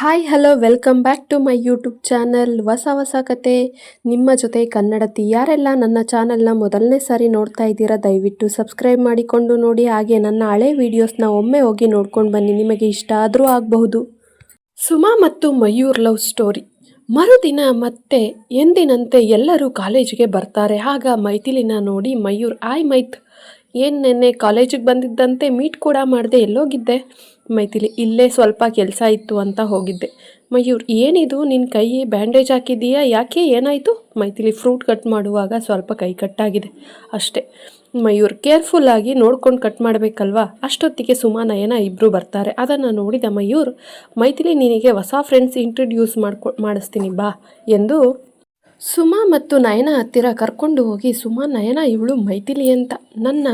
Hi, hello, welcome back to my YouTube channel ಹೊಸ ಹೊಸ ಕತೆ. ನಿಮ್ಮ ಜೊತೆ ಕನ್ನಡತಿ ಯಾರೆಲ್ಲ ನನ್ನ ಚಾನಲ್ನ ಮೊದಲನೇ ಸಾರಿ ನೋಡ್ತಾ ಇದ್ದೀರಾ, ದಯವಿಟ್ಟು ಸಬ್ಸ್ಕ್ರೈಬ್ ಮಾಡಿಕೊಂಡು ನೋಡಿ. ಹಾಗೆ ನನ್ನ ಹಳೆ ವೀಡಿಯೋಸ್ನ ಒಮ್ಮೆ ಹೋಗಿ ನೋಡ್ಕೊಂಡು ಬನ್ನಿ, ನಿಮಗೆ ಇಷ್ಟ ಆದರೂ ಆಗಬಹುದು. ಸುಮಾ ಮತ್ತು ಮಯೂರ್ ಲವ್ ಸ್ಟೋರಿ. ಮರುದಿನ ಮತ್ತೆ ಎಂದಿನಂತೆ ಎಲ್ಲರೂ ಕಾಲೇಜಿಗೆ ಬರ್ತಾರೆ. ಆಗ ಮೈಥಿಲಿನ ನೋಡಿ ಮಯೂರ್, ಆಯ್ ಮೈತ್ ಏನು ನೆನ್ನೆ ಕಾಲೇಜಿಗೆ ಬಂದಿದ್ದಂತೆ ಮೀಟ್ ಕೂಡ ಮಾಡಿದೆ ಎಲ್ಲೋಗಿದ್ದೆ. ಮೈಥಿಲಿ ಇಲ್ಲೇ ಸ್ವಲ್ಪ ಕೆಲಸ ಇತ್ತು ಅಂತ ಹೋಗಿದ್ದೆ. ಮಯೂರ್, ಏನಿದು? ನಿನ್ನ ಕೈ ಬ್ಯಾಂಡೇಜ್ ಹಾಕಿದ್ದೀಯಾ? ಯಾಕೆ? ಏನಾಯಿತು? ಮೈಥಿಲಿ ಫ್ರೂಟ್ ಕಟ್ ಮಾಡುವಾಗ ಸ್ವಲ್ಪ ಕೈ ಕಟ್ಟಾಗಿದೆ. ಅಷ್ಟೇ. ಮಯೂರ್ ಕೇರ್ಫುಲ್ಲಾಗಿ ನೋಡ್ಕೊಂಡು ಕಟ್ ಮಾಡಬೇಕಲ್ವಾ? ಅಷ್ಟೊತ್ತಿಗೆ ಸುಮಾನ ನಯನ ಇಬ್ಬರು ಬರ್ತಾರೆ. ಅದನ್ನು ನೋಡಿದ ಮಯೂರ್, ಮೈಥಿಲಿ ನಿನಗೆ ಹೊಸ ಫ್ರೆಂಡ್ಸ್ ಇಂಟ್ರಡ್ಯೂಸ್ ಮಾಡ್ಕೊ ಮಾಡಿಸ್ತೀನಿ ಬಾ ಎಂದು ಸುಮಾ ಮತ್ತು ನಯನ ಹತ್ತಿರ ಕರ್ಕೊಂಡು ಹೋಗಿ, ಸುಮಾ, ನಯನ, ಇವಳು ಮೈಥಿಲಿ ಅಂತ. ನನ್ನ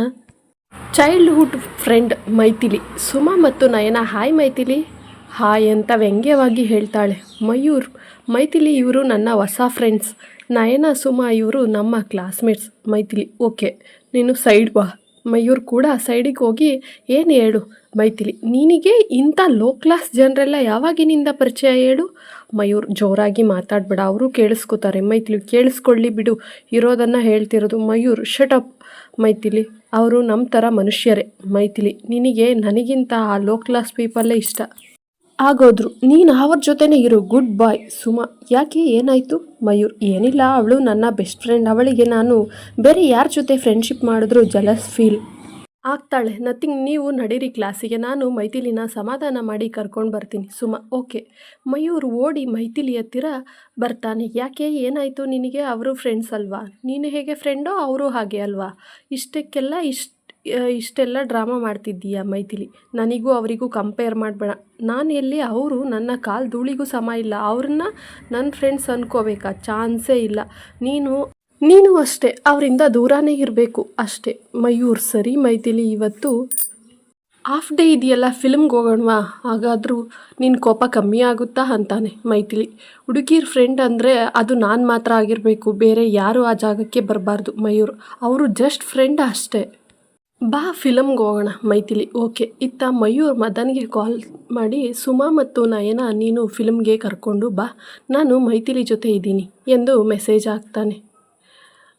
ಚೈಲ್ಡ್ಹುಡ್ ಫ್ರೆಂಡ್ ಮೈಥಿಲಿ. ಸುಮಾ ಮತ್ತು ನಯನ, ಹಾಯ್ ಮೈಥಿಲಿ. ಹಾಯ್ ಅಂತ ವ್ಯಂಗ್ಯವಾಗಿ ಹೇಳ್ತಾಳೆ. ಮಯೂರ್, ಮೈಥಿಲಿ ಇವರು ನನ್ನ ಹೊಸ ಫ್ರೆಂಡ್ಸ್ ನಯನ, ಸುಮಾ ಇವರು ನಮ್ಮ ಕ್ಲಾಸ್ಮೇಟ್ಸ್ ಮೈಥಿಲಿ. ಓಕೆ, ನೀನು ಸೈಡ್ ಬಾ. ಮಯೂರ್ ಕೂಡ ಸೈಡಿಗೆ ಹೋಗಿ, ಏನು ಹೇಳು ಮೈಥಿಲಿ, ನಿನಗೆ ಇಂಥ ಲೋ ಕ್ಲಾಸ್ ಜನರೆಲ್ಲ ಯಾವಾಗಿನಿಂದ ಪರಿಚಯ ಹೇಳು? ಮಯೂರ್ ಜೋರಾಗಿ ಮಾತಾಡಬೇಡ, ಅವರು ಕೇಳಿಸ್ಕೊತಾರೆ, ಮೈಥಿಲಿ, ಕೇಳಿಸ್ಕೊಳ್ಳಿ ಬಿಡು, ಇರೋದನ್ನು ಹೇಳ್ತಿರೋದು ಮಯೂರ್ ಶಟಪ್ ಮೈಥಿಲಿ, ಅವರು ನಮ್ಮ ಥರ ಮನುಷ್ಯರೇ ಮೈಥಿಲಿ, ನಿನಗೆ ನನಗಿಂತ ಆ ಲೋ ಕ್ಲಾಸ್ ಪೀಪಲ್ಲೇ ಇಷ್ಟ. ಆಗೋದ್ರು. ನೀನು ಅವ್ರ ಜೊತೆನೇ ಇರು. Good bye Suma. ಯಾಕೆ? ಏನಾಯಿತು? ಮಯೂರ್, ಏನಿಲ್ಲ. ಅವಳು ನನ್ನ ಬೆಸ್ಟ್ ಫ್ರೆಂಡ್ ಅವಳಿಗೆ ನಾನು ಬೇರೆ ಯಾರ ಜೊತೆ ಫ್ರೆಂಡ್ಶಿಪ್ ಮಾಡಿದ್ರು ಜಲಸ್ ಫೀಲ್ ಆಗ್ತಾಳೆ. ನಥಿಂಗ್ ನೀವು ನಡೀರಿ ಕ್ಲಾಸಿಗೆ ನಾನು ಮೈಥಿಲಿನ ಸಮಾಧಾನ ಮಾಡಿ ಕರ್ಕೊಂಡು ಬರ್ತೀನಿ. ಸುಮ. ಓಕೆ ಮಯೂರ್ ಓಡಿ ಮೈಥಿಲಿ ಹತ್ತಿರ ಬರ್ತಾನೆ. ಯಾಕೆ? ಏನಾಯಿತು ನಿನಗೆ? ಅವರು ಫ್ರೆಂಡ್ಸ್ ಅಲ್ವಾ? ನೀನು ಹೇಗೆ ಫ್ರೆಂಡೋ ಅವರು ಹಾಗೆ ಅಲ್ವಾ? ಇಷ್ಟಕ್ಕೆಲ್ಲ ಇಷ್ಟ ಇಷ್ಟೆಲ್ಲ ಡ್ರಾಮಾ ಮಾಡ್ತಿದ್ದೀಯ ಮೈಥಿಲಿ? ನನಗೂ ಅವರಿಗೂ ಕಂಪೇರ್ ಮಾಡಬೇಡ. ನಾನು ಎಲ್ಲಿ ಅವರು ನನ್ನ ಕಾಲು ಧೂಳಿಗೂ ಸಮ ಇಲ್ಲ. ಅವ್ರನ್ನ ನನ್ನ ಫ್ರೆಂಡ್ಸ್ ಅನ್ಕೋಬೇಕಾ? ಚಾನ್ಸೇ ಇಲ್ಲ. ನೀನು ನೀನು ಅಷ್ಟೇ. ಅವರಿಂದ ದೂರನೇ ಇರಬೇಕು ಅಷ್ಟೇ. ಮಯೂರ್, ಸರಿ ಮೈಥಿಲಿ, ಇವತ್ತು ಹಾಫ್ ಡೇ ಇದೆಯಲ್ಲ ಫಿಲ್ಮ್ಗೆ ಹೋಗೋಣವಾ ಹಾಗಾದರೂ ನಿನ್ನ ಕೋಪ ಕಮ್ಮಿ ಆಗುತ್ತಾ ಅಂತಾನೆ ಮೈಥಿಲಿ. ಹುಡುಗಿರ್ ಫ್ರೆಂಡ್ ಅಂದರೆ ಅದು ನಾನು ಮಾತ್ರ ಆಗಿರಬೇಕು. ಬೇರೆ ಯಾರು ಆ ಜಾಗಕ್ಕೆ ಬರಬಾರ್ದು ಮಯೂರ್. ಅವರು ಜಸ್ಟ್ ಫ್ರೆಂಡ್ ಅಷ್ಟೇ. ಬಾ ಫಿಲಮ್ಗೆ ಹೋಗೋಣ, ಮೈಥಿಲಿ. ಓಕೆ. ಇತ್ತ ಮಯೂರ್ ಮದನ್ಗೆ ಕಾಲ್ ಮಾಡಿ, ಸುಮಾ ಮತ್ತು ನಯನ, ನೀನು ಫಿಲ್ಮ್ಗೆ ಕರ್ಕೊಂಡು ಬಾ. ನಾನು ಮೈಥಿಲಿ ಜೊತೆ ಇದ್ದೀನಿ ಎಂದು ಮೆಸೇಜ್ ಹಾಕ್ತಾನೆ.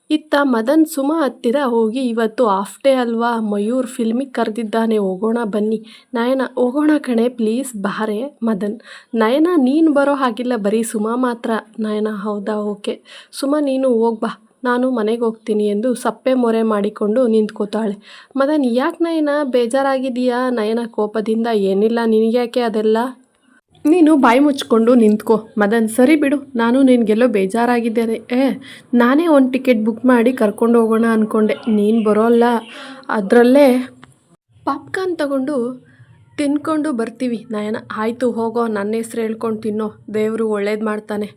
ಇತ್ತ ಮದನ್, ಸುಮಾ ಹತ್ತಿರ ಹೋಗಿ, ಇವತ್ತು ಆಫ್ ಡೇ ಅಲ್ವಾ? ಮಯೂರ್ ಫಿಲ್ಮಿಗೆ ಕರೆದಿದ್ದಾನೆ, ಹೋಗೋಣ ಬನ್ನಿ. ನಯನ, ಹೋಗೋಣ ಕಣೆ ಪ್ಲೀಸ್ ಬಾರೆ, ಮದನ್. ನಯನ, ನೀನು ಬರೋ ಹಾಗಿಲ್ಲ, ಬರೀ ಸುಮಾ ಮಾತ್ರ. ನಯನ, ಹೌದಾ? ಓಕೆ. ಸುಮಾ, ನೀನು ಹೋಗ್ಬಾ ನಾನು ಮನೆಗೆ ಹೋಗ್ತೀನಿ ಎಂದು ಸಪ್ಪೆ ಮೊರೆ ಮಾಡಿಕೊಂಡು ನಿಂತ್ಕೋತಾಳೆ. ಮದನ್, ಯಾಕೆ ನಯನ? ಬೇಜಾರಾಗಿದೆಯಾ ನಯನ ಕೋಪದಿಂದ ಏನಿಲ್ಲ, ನಿನಗ್ಯಾಕೆ ಅದೆಲ್ಲ? ನೀನು ಬಾಯಿ ಮುಚ್ಕೊಂಡು ನಿಂತ್ಕೊ. ಮದನ್, ಸರಿ ಬಿಡು. ನಾನು ನಿನಗೆಲ್ಲೋ ಬೇಜಾರಾಗಿದ್ದೇನೆ. ಏ, ನಾನೇ ಒಂದು ಟಿಕೆಟ್ ಬುಕ್ ಮಾಡಿ ಕರ್ಕೊಂಡು ಹೋಗೋಣ ಅಂದ್ಕೊಂಡೆ ನೀನು ಬರೋಲ್ಲ ಅದರಲ್ಲೇ ಪಾಪ್ಕಾರ್ನ್ ತಗೊಂಡು ತಿನ್ಕೊಂಡು ಬರ್ತೀವಿ. ನಯನ, ಆಯಿತು ಹೋಗೋ. ನನ್ನ ಹೆಸ್ರು ಹೇಳ್ಕೊಂಡು ತಿನ್ನೋ. ದೇವರು ಒಳ್ಳೇದು ಮಾಡ್ತಾನೆ.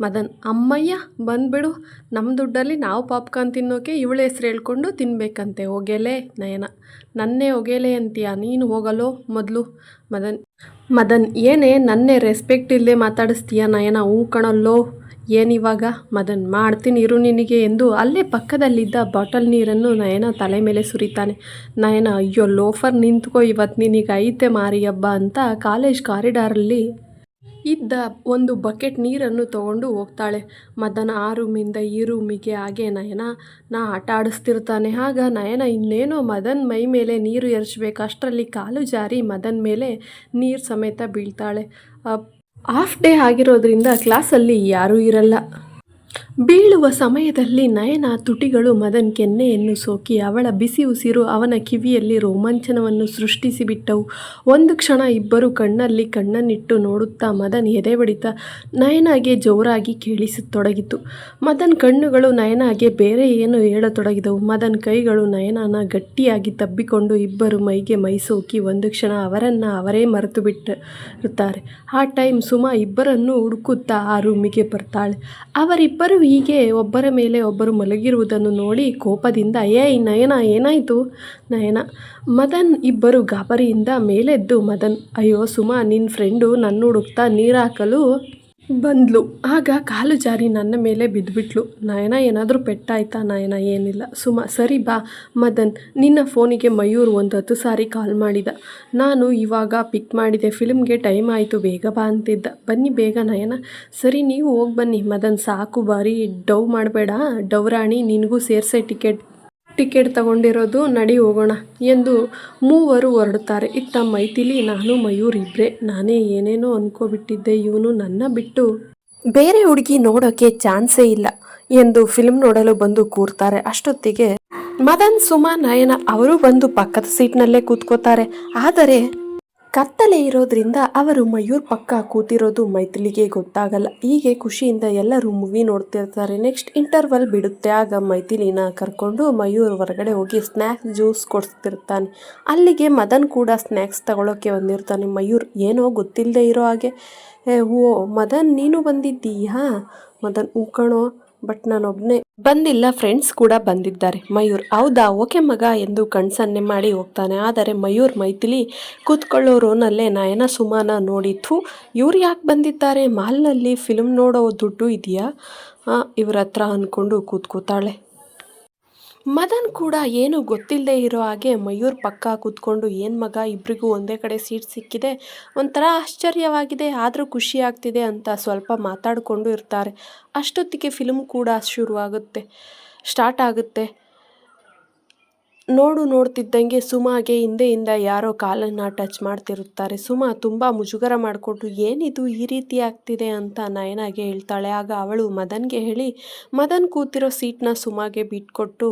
ಮದನ್, ಅಮ್ಮಯ್ಯ, ಬಂದುಬಿಡು. ನಮ್ಮ ದುಡ್ಡಲ್ಲಿ ನಾವು ಪಾಪ್ಕಾರ್ನ್ ತಿನ್ನೋಕೆ ಇವಳ ಹೆಸ್ರು ಹೇಳ್ಕೊಂಡು ತಿನ್ನಬೇಕಂತೆ ಹೊಗೆಲೆ ನಯನ. ನನ್ನೇ ಹೊಗೆಲೆ ಅಂತೀಯ? ನೀನು ಹೋಗಲೋ ಮೊದಲು. ಮದನ್ ಮದನ್, ಏನೇ, ನನ್ನೇ ರೆಸ್ಪೆಕ್ಟ್ ಇಲ್ಲದೆ ಮಾತಾಡಿಸ್ತೀಯ ನಯನ? ಹೂ ಕಣಲ್ಲೋ ಏನಿವಾಗ ಮದನ್, ಮಾಡ್ತೀನಿ, ಇರು ನಿನಗೆ, ಎಂದು ಅಲ್ಲೇ ಪಕ್ಕದಲ್ಲಿದ್ದ ಬಾಟಲ್ ನೀರನ್ನು ನಯನ ತಲೆ ಮೇಲೆ ಸುರಿತಾನೆ. ನಯನ, ಅಯ್ಯೋ, ಲೋಫರ್ ನಿಂತ್ಕೋ ಇವತ್ತು ನಿನಗೆ ಐತೆ ಮಾರಿ ಅಂತ ಕಾಲೇಜ್ ಕಾರಿಡಾರಲ್ಲಿ ಇದ್ದ ಒಂದು ಬಕೆಟ್ ನೀರನ್ನು ತಗೊಂಡು ಹೋಗ್ತಾಳೆ. ಮದನ ಆ ರೂಮಿಂದ ಈ ರೂಮಿಗೆ ಹಾಗೆ, ನಯನ, ನಾ ಆಟ ಆಡಿಸ್ತಿರ್ತಾನೆ. ಆಗ ನಯನ ಇನ್ನೇನೋ ಮದನ್ ಮೈ ಮೇಲೆ ನೀರು ಎರಚಬೇಕು. ಅಷ್ಟರಲ್ಲಿ ಕಾಲು ಜಾರಿ ಮದನ್ ಮೇಲೆ ನೀರು ಸಮೇತ ಬೀಳ್ತಾಳೆ. ಹಾಫ್ ಡೇ ಆಗಿರೋದ್ರಿಂದ ಕ್ಲಾಸಲ್ಲಿ ಯಾರೂ ಇರಲ್ಲ. ಬೀಳುವ ಸಮಯದಲ್ಲಿ ನಯನ ತುಟಿಗಳು ಮದನ್ ಕೆನ್ನೆಯನ್ನು ಸೋಕಿ ಅವಳ ಬಿಸಿ ಉಸಿರು ಅವನ ಕಿವಿಯಲ್ಲಿ ರೋಮಾಂಚನವನ್ನು ಸೃಷ್ಟಿಸಿಬಿಟ್ಟವು. ಒಂದು ಕ್ಷಣ ಇಬ್ಬರು ಕಣ್ಣಲ್ಲಿ ಕಣ್ಣನ್ನಿಟ್ಟು ನೋಡುತ್ತಾ ಮದನ್ ಎದೆ ಬಡಿತ ನಯನಾಗೆ ಜೋರಾಗಿ ಕೇಳಿಸತೊಡಗಿತು. ಮದನ್ ಕಣ್ಣುಗಳು ನಯನಾಗೆ ಬೇರೆ ಏನು ಹೇಳತೊಡಗಿದವು. ಮದನ್ ಕೈಗಳು ನಯನನ ಗಟ್ಟಿಯಾಗಿ ತಬ್ಬಿಕೊಂಡು ಇಬ್ಬರು ಮೈಗೆ ಮೈ ಸೋಕಿ ಒಂದು ಕ್ಷಣ ಅವರನ್ನು ಅವರೇ ಮರೆತು ಬಿಟ್ಟಿರುತ್ತಾರೆ ಆ ಟೈಮ್ ಸುಮಾ ಇಬ್ಬರನ್ನು ಹುಡುಕುತ್ತಾ ಆ ರೂಮಿಗೆ ಬರ್ತಾಳೆ. ಅವರಿಬ್ಬರು ಹೀಗೆ ಒಬ್ಬರ ಮೇಲೆ ಒಬ್ಬರು ಮಲಗಿರುವುದನ್ನು ನೋಡಿ ಕೋಪದಿಂದ ಏಯ್ ನಯನ, ಏನಾಯಿತು? ನಯನ, ಮದನ್ ಇಬ್ಬರು ಗಾಬರಿಯಿಂದ ಮೇಲೆದ್ದು ಮದನ್. ಅಯ್ಯೋ ಸುಮಾ ನಿನ್ನ ಫ್ರೆಂಡು ನನ್ನ ಹುಡುಕ್ತಾ ನೀರು ಹಾಕಲು ಬಂದ್ಲು. ಆಗ ಕಾಲು ಜಾರಿ ನನ್ನ ಮೇಲೆ ಬಿದ್ದುಬಿಟ್ಲು ನಯನ, ಏನಾದರೂ ಪೆಟ್ಟಾಯ್ತಾ? ನಯನ, ಏನಿಲ್ಲ. ಸುಮ, ಸರಿ ಬಾ, ಮದನ್. ನಿನ್ನ ಫೋನಿಗೆ ಮಯೂರ್ ಒಂದು ಹತ್ತು ಸಾರಿ ಕಾಲ್ ಮಾಡಿದ. ನಾನು ಇವಾಗ ಪಿಕ್ ಮಾಡಿದೆ. ಫಿಲ್ಮ್ಗೆ ಟೈಮ್ ಆಯಿತು. ಬೇಗ ಬಾ ಅಂತಿದ್ದ. ಬನ್ನಿ ಬೇಗ, ನಯನ. ಸರಿ, ನೀವು ಹೋಗಿ ಬನ್ನಿ. ಮದನ್, ಸಾಕು. ಬಾರಿ ಡವ್ ಮಾಡಬೇಡ. ಡೌರಾಣಿ ರಾಣಿ ನಿನಗೂ ಸೇರಿಸೆ ಟಿಕೆಟ್. ಟಿಕೆಟ್ ತಗೊಂಡಿರೋದು ನಡಿ ಹೋಗೋಣ ಎಂದು ಮೂವರು ಹೊರಡುತ್ತಾರೆ. ಇತ್ತ ಮೈಥಿಲಿ, ನಾನು, ಮಯೂರ್ ಇಬ್ಬರೇ ನಾನೇ ಏನೇನೋ ಅನ್ಕೋಬಿಟ್ಟಿದ್ದೆ ಇವನು ನನ್ನ ಬಿಟ್ಟು. ಬೇರೆ ಹುಡುಗಿ ನೋಡೋಕೆ ಚಾನ್ಸೇ ಇಲ್ಲ ಎಂದು ಫಿಲ್ಮ್ ನೋಡಲು ಬಂದು ಕೂರ್ತಾರೆ. ಅಷ್ಟೊತ್ತಿಗೆ ಮದನ್, ಸುಮಾ, ನಯನ, ಅವರು ಬಂದು ಪಕ್ಕದ ಸೀಟ್ನಲ್ಲೇ ಕೂತ್ಕೋತಾರೆ. ಆದರೆ ಕತ್ತಲೆ ಇರೋದ್ರಿಂದ ಅವರು ಮಯೂರ್ ಪಕ್ಕ ಕೂತಿರೋದು ಮೈಥಿಲಿಗೆ ಗೊತ್ತಾಗಲ್ಲ. ಹೀಗೆ ಖುಷಿಯಿಂದ ಎಲ್ಲರೂ ಮೂವಿ ನೋಡ್ತಿರ್ತಾರೆ. ನೆಕ್ಸ್ಟ್ ಇಂಟರ್ವಲ್ ಬಿಡುತ್ತೆ. ಆಗ ಮೈಥಿಲಿನ ಕರ್ಕೊಂಡು ಮಯೂರ್ ಹೊರಗಡೆ ಹೋಗಿ ಸ್ನ್ಯಾಕ್ಸ್ ಜ್ಯೂಸ್ ಕೊಡಿಸ್ತಿರ್ತಾನೆ ಅಲ್ಲಿಗೆ ಮದನ್ ಕೂಡ ಸ್ನ್ಯಾಕ್ಸ್ ತಗೊಳ್ಳೋಕೆ ಬಂದಿರ್ತಾನೆ. ಮಯೂರ್ ಏನೋ ಗೊತ್ತಿಲ್ಲದೆ ಇರೋ ಹಾಗೆ. "ಏ, ಓ ಮದನ್ ನೀನು ಬಂದಿದ್ದೀಯಾ? ಮದನ್ ಹ್ಞೂ ಕಣೋ. ಬಟ್ ನಾನೊಬ್ನೇ ಬಂದಿಲ್ಲ ಫ್ರೆಂಡ್ಸ್ ಕೂಡ ಬಂದಿದ್ದಾರೆ. ಮಯೂರ್, ಹೌದಾ? ಓಕೆ ಮಗ ಎಂದು ಕಣ್ಸನ್ನೆ ಮಾಡಿ ಹೋಗ್ತಾನೆ. ಆದರೆ ಮಯೂರ್ ಮೈಥಿಲಿ ಕೂತ್ಕೊಳ್ಳೋ ರೋನಲ್ಲೇ ನಯನ ಸುಮಾನ ನೋಡಿತ್ತು ಇವ್ರು ಯಾಕೆ ಬಂದಿದ್ದಾರೆ? ಮಾಲ್ನಲ್ಲಿ ಫಿಲ್ಮ್ ನೋಡೋ ದುಡ್ಡು ಇದೆಯಾ? ಇವ್ರ ಹತ್ರ ಅಂದ್ಕೊಂಡು ಕೂತ್ಕೋತಾಳೆ. ಮದನ್ ಕೂಡ ಏನು ಗೊತ್ತಿಲ್ಲದೆ ಇರೋ ಹಾಗೆ ಮಯೂರ್ ಪಕ್ಕ ಕೂತ್ಕೊಂಡು ಏನು ಮಗ ಇಬ್ರಿಗೂ ಒಂದೇ ಕಡೆ ಸೀಟ್ ಸಿಕ್ಕಿದೆ? ಒಂಥರ ಆಶ್ಚರ್ಯವಾಗಿದೆ, ಆದರೂ ಖುಷಿ ಆಗ್ತಿದೆ ಅಂತ ಸ್ವಲ್ಪ ಮಾತಾಡಿಕೊಂಡು ಇರ್ತಾರೆ. ಅಷ್ಟೊತ್ತಿಗೆ ಫಿಲ್ಮ್ ಕೂಡ ಶುರುವಾಗುತ್ತೆ ಸ್ಟಾರ್ಟ್ ಆಗುತ್ತೆ. ನೋಡು ನೋಡ್ತಿದ್ದಂಗೆ ಸುಮಾಗೆ ಹಿಂದೆಯಿಂದ ಯಾರೋ ಕಾಲನ್ನು ಟಚ್ ಮಾಡ್ತಿರುತ್ತಾರೆ. ಸುಮಾ ತುಂಬ ಮುಜುಗರ ಮಾಡಿಕೊಂಡು, ಏನಿದು ಈ ರೀತಿ ಆಗ್ತಿದೆ ಅಂತ ನಯನಾಗೆ ಹೇಳ್ತಾಳೆ. ಆಗ ಅವಳು ಮದನ್ಗೆ ಹೇಳಿ, ಮದನ್ ಕೂತಿರೋ ಸೀಟ್ನ ಸುಮಾಗೆ ಬಿಟ್ಕೊಟ್ಟು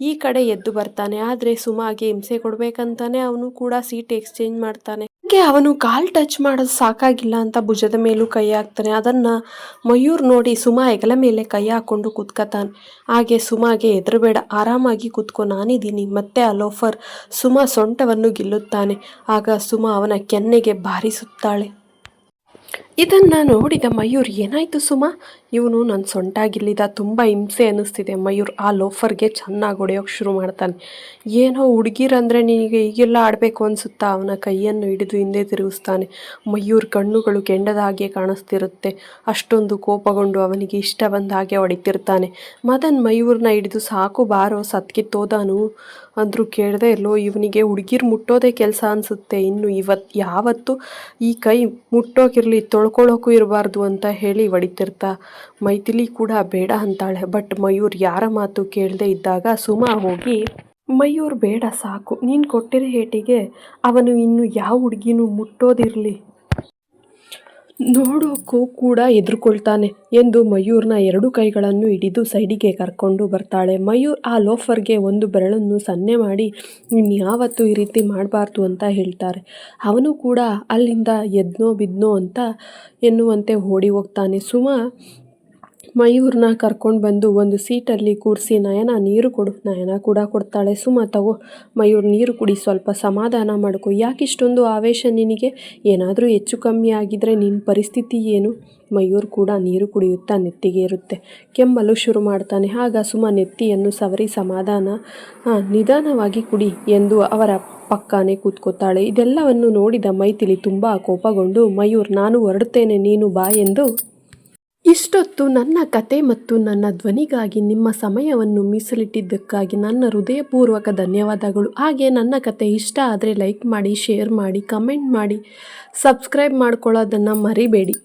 ಈ ಕಡೆ ಎದ್ದು ಬರ್ತಾನೆ. ಆದರೆ ಸುಮಾಗೆ ಹಿಂಸೆ ಕೊಡಬೇಕಂತಾನೆ. ಅವನು ಕೂಡ ಸೀಟ್ ಎಕ್ಸ್ಚೇಂಜ್ ಮಾಡ್ತಾನೆ. ಅವನು ಕಾಲ್ ಟಚ್ ಮಾಡೋದು ಸಾಕಾಗಿಲ್ಲ ಅಂತ ಭುಜದ ಮೇಲೂ ಕೈ ಹಾಕ್ತಾನೆ. ಅದನ್ನು ಮಯೂರ್ ನೋಡಿ ಸುಮಾ ಹೆಗಲ ಮೇಲೆ ಕೈ ಹಾಕ್ಕೊಂಡು ಕೂತ್ಕೊತಾನೆ. ಹಾಗೆ ಸುಮಾಗೆ ಹೆದರಬೇಡ, ಆರಾಮಾಗಿ ಕೂತ್ಕೊ, ನಾನಿದ್ದೀನಿ. ಮತ್ತೆ ಆ ಲೋಫರ್ ಸುಮಾ ಸೊಂಟವನ್ನು ಗಿಲ್ಲುತ್ತಾನೆ. ಆಗ ಸುಮಾ ಅವನ ಕೆನ್ನೆಗೆ ಬಾರಿಸುತ್ತಾಳೆ. ಇದನ್ನು ನೋಡಿದ ಮಯೂರ್, ಏನಾಯಿತು ಸುಮಾ? ಇವನು ನನ್ನ ಸೊಂಟಾಗಿಲ್ಲಿದ, ತುಂಬ ಹಿಂಸೆ ಅನ್ನಿಸ್ತಿದೆ. ಮಯೂರ್, ಆ ಲೋಫರ್ಗೆ ಚೆನ್ನಾಗಿ ಹೊಡೆಯೋಕೆ ಶುರು ಮಾಡ್ತಾನೆ. ಏನೋ ಹುಡುಗಿರಂದ್ರೆ ನಿನಗೆ ಈಗೆಲ್ಲ ಆಡಬೇಕು ಅನಿಸುತ್ತಾ? ಅವನ ಕೈಯನ್ನು ಹಿಡಿದು ಹಿಂದೆ ತಿರುಗಿಸ್ತಾನೆ. ಮಯೂರ್ ಕಣ್ಣುಗಳು ಕೆಂಡದ ಹಾಗೆ ಕಾಣಿಸ್ತಿರುತ್ತೆ. ಅಷ್ಟೊಂದು ಕೋಪಗೊಂಡು ಅವನಿಗೆ ಇಷ್ಟ ಬಂದ ಹಾಗೆ ಹೊಡಿತಿರ್ತಾನೆ. ಮದನ್ ಮಯೂರ್ನ ಹಿಡಿದು ಸಾಕು ಬಾರೋ ಸತ್ಕಿತ್ತೋದಾನು ಅಂದರೂ ಕೇಳದೆ ಇಲ್ಲೋ ಇವನಿಗೆ ಹುಡುಗಿರು ಮುಟ್ಟೋದೇ ಕೆಲಸ ಅನಿಸುತ್ತೆ. ಇನ್ನು ಇವತ್ತು ಯಾವತ್ತು ಈ ಕೈ ಮುಟ್ಟೋಗಿರಲಿ ತೊಳ್ಕೊಳ್ಳೋಕ್ಕೂ ಇರಬಾರ್ದು ಅಂತ ಹೇಳಿ ಹೊಡಿತಿರ್ತಾ. ಮೈಥಿಲಿ ಕೂಡ ಬೇಡ ಅಂತಾಳೆ. ಬಟ್ ಮಯೂರ್ ಯಾರ ಮಾತು ಕೇಳದೆ ಇದ್ದಾಗ ಸುಮಾ ಹೋಗಿ, ಮಯೂರ್ ಬೇಡ ಸಾಕು. ನೀನು ಕೊಟ್ಟಿರೋ ಹೇಟಿಗೆ ಅವನು ಇನ್ನು ಯಾವ ಹುಡುಗಿನೂ ಮುಟ್ಟೋದಿರಲಿ. ನೋಡೋಕ್ಕೂ ಕೂಡ ಎದುರುಕೊಳ್ತಾನೆ ಎಂದು ಮಯೂರ್ನ ಎರಡು ಕೈಗಳನ್ನು ಹಿಡಿದು ಸೈಡಿಗೆ ಕರ್ಕೊಂಡು ಬರ್ತಾಳೆ. ಮಯೂರ್ ಆ ಲೋಫರ್ಗೆ ಒಂದು ಬೆರಳನ್ನು ಸನ್ನೆ ಮಾಡಿ, ಇನ್ಯಾವತ್ತೂ ಈ ರೀತಿ ಮಾಡಬಾರ್ದು ಅಂತ ಹೇಳ್ತಾರೆ. ಅವನು ಕೂಡ ಅಲ್ಲಿಂದ ಎದ್ನೋ ಬಿದ್ನೋ ಅಂತ ಎನ್ನುವಂತೆ ಓಡಿ ಹೋಗ್ತಾನೆ. ಸುಮಾ ಮಯೂರ್ನ ಕರ್ಕೊಂಡು ಬಂದು ಒಂದು ಸೀಟಲ್ಲಿ ಕೂರಿಸಿ ನಯನ ನೀರು ಕೊಡು. ನಯನ ಕೂಡ ಕೊಡ್ತಾಳೆ. ಸುಮ ತಗೋ. ಮಯೂರ್ ನೀರು ಕುಡಿ. ಸ್ವಲ್ಪ ಸಮಾಧಾನ ಮಾಡ್ಕೊ. ಯಾಕಿಷ್ಟೊಂದು ಆವೇಶ ನಿನಗೆ? ಏನಾದರೂ ಹೆಚ್ಚು ಕಮ್ಮಿ ಆಗಿದ್ರೆ ನಿನ್ನ ಪರಿಸ್ಥಿತಿ ಏನು? ಮಯೂರ್ ಕೂಡ ನೀರು ಕುಡಿಯುತ್ತಾ ನೆತ್ತಿಗೆ ಇರುತ್ತೆ. ಕೆಮ್ಮಲು ಶುರು ಮಾಡ್ತಾನೆ. ಆಗ ಸುಮ ನೆತ್ತಿಯನ್ನು ಸವರಿ ಸಮಾಧಾನ. "ಆ, ನಿಧಾನವಾಗಿ ಕುಡಿ ಎಂದು ಅವರ ಪಕ್ಕಾನೆ ಕೂತ್ಕೋತಾಳೆ. ಇದೆಲ್ಲವನ್ನು ನೋಡಿದ ಮೈಥಿಲಿ ತುಂಬ ಕೋಪಗೊಂಡು ಮಯೂರ್ ನಾನು ಹೊರಡ್ತೇನೆ. ನೀನು ಬಾ ಎಂದು ಇಷ್ಟೊತ್ತು ನನ್ನ ಕತೆ ಮತ್ತು ನನ್ನ ಧ್ವನಿಗಾಗಿ ನಿಮ್ಮ ಸಮಯವನ್ನು ಮೀಸಲಿಟ್ಟಿದ್ದಕ್ಕಾಗಿ ನನ್ನ ಹೃದಯಪೂರ್ವಕ ಧನ್ಯವಾದಗಳು. ಹಾಗೆ ನನ್ನ ಕತೆ ಇಷ್ಟ ಆದರೆ ಲೈಕ್ ಮಾಡಿ ಶೇರ್ ಮಾಡಿ ಕಮೆಂಟ್ ಮಾಡಿ ಸಬ್ಸ್ಕ್ರೈಬ್ ಮಾಡ್ಕೊಳ್ಳೋದನ್ನು ಮರಿಬೇಡಿ.